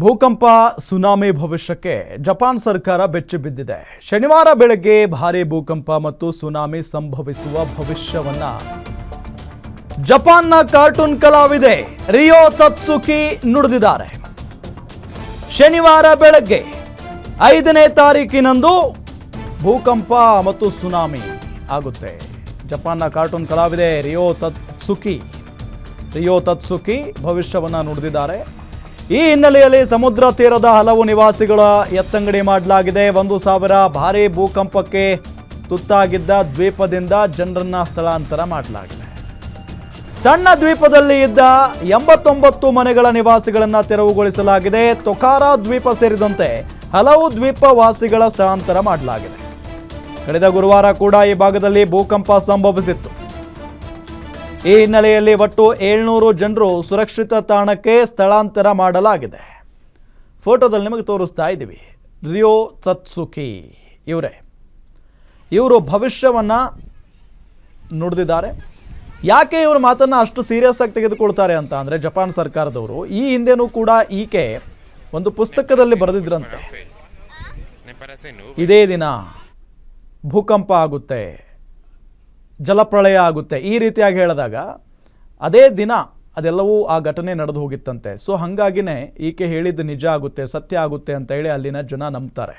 ಭೂಕಂಪ, ಸುನಾಮಿ ಭವಿಷ್ಯಕ್ಕೆ ಜಪಾನ್ ಸರ್ಕಾರ ಬೆಚ್ಚಿ ಬಿದ್ದಿದೆ. ಶನಿವಾರ ಬೆಳಗ್ಗೆ ಭಾರೀ ಭೂಕಂಪ ಮತ್ತು ಸುನಾಮಿ ಸಂಭವಿಸುವ ಭವಿಷ್ಯವನ್ನ ಜಪಾನ್ನ ಕಾರ್ಟೂನ್ ಕಲಾವಿದೆ ರಿಯೋ ತತ್ಸುಕಿ ನುಡಿದಿದ್ದಾರೆ. ಶನಿವಾರ ಬೆಳಗ್ಗೆ ಐದನೇ ತಾರೀಕಿನಂದು ಭೂಕಂಪ ಮತ್ತು ಸುನಾಮಿ ಆಗುತ್ತೆ. ಜಪಾನ್ನ ಕಾರ್ಟೂನ್ ಕಲಾವಿದೆ ರಿಯೋ ತತ್ಸುಕಿ ರಿಯೋ ತತ್ಸುಕಿ ಭವಿಷ್ಯವನ್ನ ನುಡಿದಿದ್ದಾರೆ. ಈ ಹಿನ್ನೆಲೆಯಲ್ಲಿ ಸಮುದ್ರ ತೀರದ ಹಲವು ನಿವಾಸಿಗಳ ಎತ್ತಂಗಡಿ ಮಾಡಲಾಗಿದೆ. ಒಂದು ಸಾವಿರ ಭಾರಿ ಭೂಕಂಪಕ್ಕೆ ತುತ್ತಾಗಿದ್ದ ದ್ವೀಪದಿಂದ ಜನರನ್ನ ಸ್ಥಳಾಂತರ ಮಾಡಲಾಗಿದೆ. ಸಣ್ಣ ದ್ವೀಪದಲ್ಲಿ ಇದ್ದ ಎಂಬತ್ತೊಂಬತ್ತು ಮನೆಗಳ ನಿವಾಸಿಗಳನ್ನ ತೆರವುಗೊಳಿಸಲಾಗಿದೆ. ತೊಕಾರ ದ್ವೀಪ ಸೇರಿದಂತೆ ಹಲವು ದ್ವೀಪ ವಾಸಿಗಳ ಸ್ಥಳಾಂತರ ಮಾಡಲಾಗಿದೆ. ಕಳೆದ ಗುರುವಾರ ಕೂಡ ಈ ಭಾಗದಲ್ಲಿ ಭೂಕಂಪ ಸಂಭವಿಸಿತ್ತು. ಈ ಹಿನ್ನೆಲೆಯಲ್ಲಿ ಒಟ್ಟು ಏಳ್ನೂರು ಜನರು ಸುರಕ್ಷಿತ ತಾಣಕ್ಕೆ ಸ್ಥಳಾಂತರ ಮಾಡಲಾಗಿದೆ. ಫೋಟೋದಲ್ಲಿ ನಿಮಗೆ ತೋರಿಸ್ತಾ ಇದ್ದೀವಿ. ರಿಯೋ ತತ್ಸುಕಿ ಇವರೇ. ಇವರು ಭವಿಷ್ಯವನ್ನು ನುಡಿದಿದ್ದಾರೆ. ಯಾಕೆ ಇವ್ರ ಮಾತನ್ನು ಅಷ್ಟು ಸೀರಿಯಸ್ ಆಗಿ ತೆಗೆದುಕೊಳ್ತಾರೆ ಅಂತ ಅಂದರೆ ಜಪಾನ್ ಸರ್ಕಾರದವರು ಈ ಹಿಂದೆನೂ ಕೂಡ ಈಕೆ ಒಂದು ಪುಸ್ತಕದಲ್ಲಿ ಬರೆದಿದ್ರಂತೆ. ಇದೇ ದಿನ ಭೂಕಂಪ ಆಗುತ್ತೆ. ಜಲಪ್ರಳಯ ಆಗುತ್ತೆ. ಈ ರೀತಿಯಾಗಿ ಹೇಳಿದಾಗ ಅದೇ ದಿನ ಅದೆಲ್ಲವೂ ಆ ಘಟನೆ ನಡೆದು ಹೋಗಿತ್ತಂತೆ. ಸೊ ಹಾಗಾಗಿನೇ ಈಕೆ ಹೇಳಿದ್ದು ನಿಜ ಆಗುತ್ತೆ, ಸತ್ಯ ಆಗುತ್ತೆ ಅಂತ ಹೇಳಿ ಅಲ್ಲಿನ ಜನ ನಂಬ್ತಾರೆ.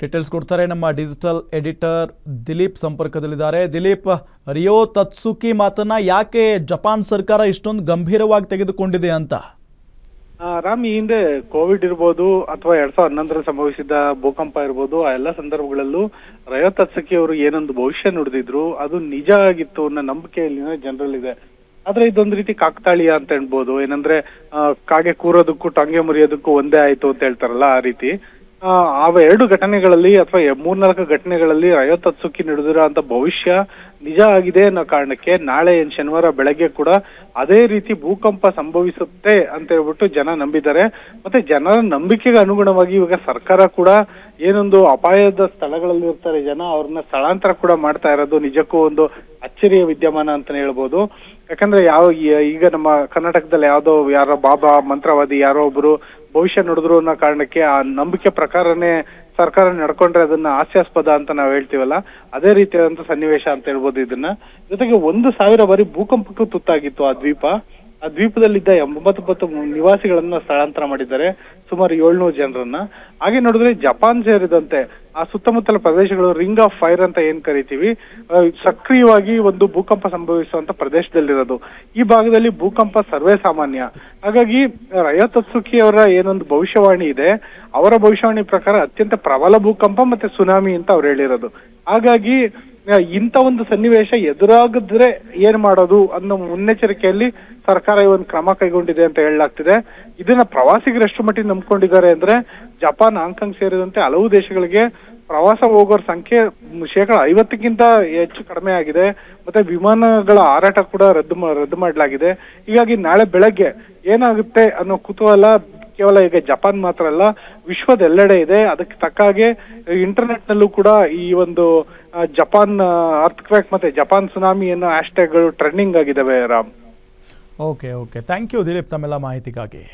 ಡೀಟೇಲ್ಸ್ ಕೊಡ್ತಾರೆ ನಮ್ಮ ಡಿಜಿಟಲ್ ಎಡಿಟರ್ ದಿಲೀಪ್ ಸಂಪರ್ಕದಲ್ಲಿದ್ದಾರೆ. ದಿಲೀಪ್, ರಿಯೋ ತತ್ಸುಕಿ ಮಾತನ್ನ ಯಾಕೆ ಜಪಾನ್ ಸರ್ಕಾರ ಇಷ್ಟೊಂದು ಗಂಭೀರವಾಗಿ ತೆಗೆದುಕೊಂಡಿದೆ ಅಂತ? ರಾಮ್, ಈ ಹಿಂದೆ ಕೋವಿಡ್ ಇರ್ಬೋದು ಅಥವಾ ಎರಡ್ ಸಾವಿರದ ಹನ್ನೊಂದರಲ್ಲಿ ಸಂಭವಿಸಿದ ಭೂಕಂಪ ಇರ್ಬೋದು, ಆ ಎಲ್ಲ ಸಂದರ್ಭಗಳಲ್ಲೂ ರಯತ್ ತತ್ಸಕಿ ಅವರು ಏನೊಂದು ಭವಿಷ್ಯ ನುಡಿದಿದ್ರು, ಅದು ನಿಜ ಆಗಿತ್ತು ಅನ್ನೋ ನಂಬಿಕೆ ಇಲ್ಲಿನ ಜನರಲ್ಲಿದೆ. ಆದ್ರೆ ಇದೊಂದು ರೀತಿ ಕಾಕತಾಳೀಯ ಅಂತ ಹೇಳ್ಬೋದು. ಏನಂದ್ರೆ ಕಾಗೆ ಕೂರೋದಕ್ಕೂ ಟಾಂಗೆ ಮುರಿಯೋದಕ್ಕೂ ಒಂದೇ ಆಯ್ತು ಅಂತ ಹೇಳ್ತಾರಲ್ಲ ಆ ರೀತಿ. ಎರಡು ಘಟನೆಗಳಲ್ಲಿ ಅಥವಾ ಮೂರ್ನಾಲ್ಕು ಘಟನೆಗಳಲ್ಲಿ ರಯತ್ ಸುಕ್ಕಿ ನಡೆದಿರೋ ಅಂತ ಭವಿಷ್ಯ ನಿಜ ಆಗಿದೆ ಅನ್ನೋ ಕಾರಣಕ್ಕೆ ನಾಳೆ ಏನ್ ಶನಿವಾರ ಬೆಳಗ್ಗೆ ಕೂಡ ಅದೇ ರೀತಿ ಭೂಕಂಪ ಸಂಭವಿಸುತ್ತೆ ಅಂತ ಹೇಳ್ಬಿಟ್ಟು ಜನ ನಂಬಿದ್ದಾರೆ. ಮತ್ತೆ ಜನರ ನಂಬಿಕೆಗೆ ಅನುಗುಣವಾಗಿ ಇವಾಗ ಸರ್ಕಾರ ಕೂಡ ಏನೊಂದು ಅಪಾಯದ ಸ್ಥಳಗಳಲ್ಲಿ ಇರ್ತಾರೆ ಜನ, ಅವ್ರನ್ನ ಸ್ಥಳಾಂತರ ಕೂಡ ಮಾಡ್ತಾ ಇರೋದು ನಿಜಕ್ಕೂ ಒಂದು ಅಚ್ಚರಿಯ ವಿದ್ಯಮಾನ ಅಂತಾನೆ ಹೇಳ್ಬೋದು. ಯಾಕಂದ್ರೆ ಯಾವ ಈಗ ನಮ್ಮ ಕರ್ನಾಟಕದಲ್ಲಿ ಯಾವ್ದೋ ಯಾರೋ ಬಾಬಾ ಮಂತ್ರವಾದಿ ಯಾರೋ ಒಬ್ರು ಭವಿಷ್ಯ ನೋಡಿದ್ರು ಅನ್ನೋ ಕಾರಣಕ್ಕೆ ಆ ನಂಬಿಕೆ ಪ್ರಕಾರನೇ ಸರ್ಕಾರ ನಡ್ಕೊಂಡ್ರೆ ಅದನ್ನ ಹಾಸ್ಯಾಸ್ಪದ ಅಂತ ನಾವು ಹೇಳ್ತೀವಲ್ಲ, ಅದೇ ರೀತಿಯಾದಂತ ಸನ್ನಿವೇಶ ಅಂತ ಹೇಳ್ಬೋದು ಇದನ್ನ. ಜೊತೆಗೆ ಒಂದು ಸಾವಿರ ಬಾರಿ ಭೂಕಂಪಕ್ಕೂ ತುತ್ತಾಗಿತ್ತು ಆ ದ್ವೀಪ. ಆ ದ್ವೀಪದಲ್ಲಿದ್ದ ಎಂಬತ್ತೊಂಬತ್ತು ನಿವಾಸಿಗಳನ್ನ ಸ್ಥಳಾಂತರ ಮಾಡಿದ್ದಾರೆ ಸುಮಾರು ಏಳ್ನೂರು ಜನರನ್ನ. ಹಾಗೆ ನೋಡಿದ್ರೆ ಜಪಾನ್ ಸೇರಿದಂತೆ ಆ ಸುತ್ತಮುತ್ತಲ ಪ್ರದೇಶಗಳು ರಿಂಗ್ ಆಫ್ ಫೈರ್ ಅಂತ ಏನ್ ಕರಿತೀವಿ ಸಕ್ರಿಯವಾಗಿ ಒಂದು ಭೂಕಂಪ ಸಂಭವಿಸುವಂತ ಪ್ರದೇಶದಲ್ಲಿರೋದು. ಈ ಭಾಗದಲ್ಲಿ ಭೂಕಂಪ ಸರ್ವೇ ಸಾಮಾನ್ಯ. ಹಾಗಾಗಿ ರಯತತ್ಸುಕಿ ಅವರ ಏನೊಂದು ಭವಿಷ್ಯವಾಣಿ ಇದೆ, ಅವರ ಭವಿಷ್ಯವಾಣಿ ಪ್ರಕಾರ ಅತ್ಯಂತ ಪ್ರಬಲ ಭೂಕಂಪ ಮತ್ತೆ ಸುನಾಮಿ ಅಂತ ಅವ್ರು ಹೇಳಿರೋದು. ಹಾಗಾಗಿ ಇಂಥ ಒಂದು ಸನ್ನಿವೇಶ ಎದುರಾಗಿದ್ರೆ ಏನ್ ಮಾಡೋದು ಅನ್ನೋ ಮುನ್ನೆಚ್ಚರಿಕೆಯಲ್ಲಿ ಸರ್ಕಾರ ಈ ಒಂದು ಕ್ರಮ ಕೈಗೊಂಡಿದೆ ಅಂತ ಹೇಳಲಾಗ್ತಿದೆ. ಇದನ್ನ ಪ್ರವಾಸಿಗರು ಎಷ್ಟು ಮಟ್ಟಿಗೆ ನಂಬ್ಕೊಂಡಿದ್ದಾರೆ ಅಂದ್ರೆ ಜಪಾನ್ ಹಾಂಗ್ಕಾಂಗ್ ಸೇರಿದಂತೆ ಹಲವು ದೇಶಗಳಿಗೆ ಪ್ರವಾಸ ಹೋಗೋರ ಸಂಖ್ಯೆ ಶೇಕಡ ಐವತ್ತಕ್ಕಿಂತ ಹೆಚ್ಚು ಕಡಿಮೆ ಆಗಿದೆ. ಮತ್ತೆ ವಿಮಾನಗಳ ಹಾರಾಟ ಕೂಡ ರದ್ದು ರದ್ದು ಮಾಡಲಾಗಿದೆ. ಹೀಗಾಗಿ ನಾಳೆ ಬೆಳಗ್ಗೆ ಏನಾಗುತ್ತೆ ಅನ್ನೋ ಕುತೂಹಲ ಕೇವಲ ಈಗ ಜಪಾನ್ ಮಾತ್ರ ಅಲ್ಲ ವಿಶ್ವದ ಎಲ್ಲೆಡೆ ಇದೆ. ಅದಕ್ಕೆ ತಕ್ಕ ಹಾಗೆ ಇಂಟರ್ನೆಟ್ ನಲ್ಲೂ ಕೂಡ ಈ ಒಂದು ಜಪಾನ್ ಅರ್ತ್ ಕ್ರ್ಯಾಕ್ ಮತ್ತೆ ಜಪಾನ್ ಸುನಾಮಿ ಅನ್ನೋ ಹ್ಯಾಶ್ಟ್ಯಾಗ್ಗಳು ಟ್ರೆಂಡಿಂಗ್ ಆಗಿದಾವೆ Ram. Okay okay thank you Dileep ತಮ್ಮೆಲ್ಲ ಮಾಹಿತಿಗಾಗಿ.